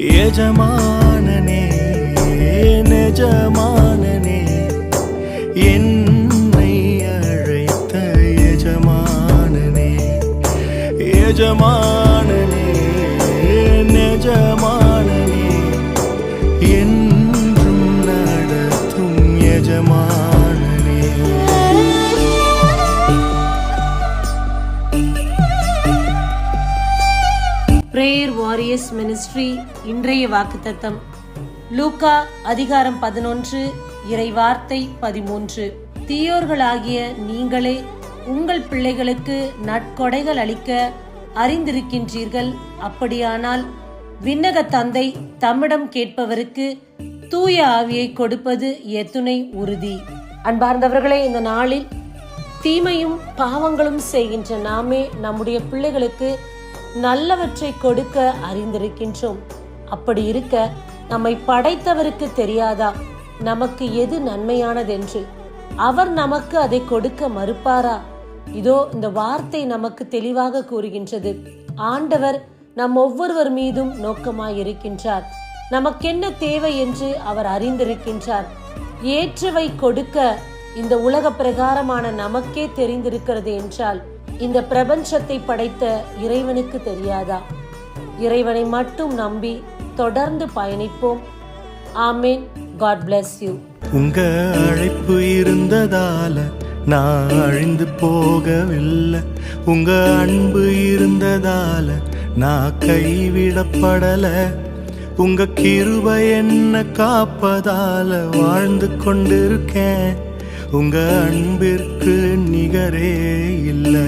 எஜமானனே நெஜமானனே என்னை அழைத்த எஜமானனே எஜமானனே நெஜமானனே என்றும் பிரேயர் வாரியர்ஸ் மினிஸ்ட்ரி இன்றைய வாக்குத்தத்தம். லூக்கா அதிகாரம் பதினொன்று இறைவார்த்தை பதிமூன்று. தீயோர்களாகிய நீங்களே உங்கள் பிள்ளைகளுக்கு நற்கொடைகள் அளிக்க அறிந்திருக்கின்றீர்கள். அப்படியானால் விண்ணக தந்தை தம்மிடம் கேட்பவருக்கு தூய ஆவியை கொடுப்பது எத்துணை உறுதி. அன்பார்ந்தவர்களே இந்த நாளில் தீமையும் பாவங்களும் செய்கின்ற நாமே நம்முடைய பிள்ளைகளுக்கு நல்லவற்றை கொடுக்க அறிந்திருக்கின்றோம். அப்படி இருக்க நம்மை படைத்தவருக்கு தெரியாதா? நமக்கு எது நன்மையானதென்று? அவர் நமக்கு அதை கொடுக்க மறுப்பாரா? இதோ இந்த வார்த்தை நமக்கு தெளிவாக கூறுகின்றது. ஆண்டவர் நம் ஒவ்வொருவர் மீதும் நோக்கமாயிருக்கின்றார். நமக்கென்ன தேவை என்று அவர் அறிந்திருக்கின்றார். ஏற்றவை கொடுக்க இந்த உலக பிரகாரமான நமக்கே தெரிந்திருக்கிறது என்றால் இந்த பிரபஞ்சத்தை படைத்த இறைவனுக்கு தெரியாதா? இறைவனை மட்டும் நம்பி தொடர்ந்து பயணிப்போம். ஆமேன். காட் பிளஸ் யூ உங்க அழைப்பு இருந்ததால நான் அழிந்து போகவில்லை. உங்க அன்பு இருந்ததால நான் கைவிடப்படல. உங்க கிருபை என்ன காப்பதால வாழ்ந்து கொண்டிருக்கேன். உங்க அன்பிற்கு நிகரே இல்லை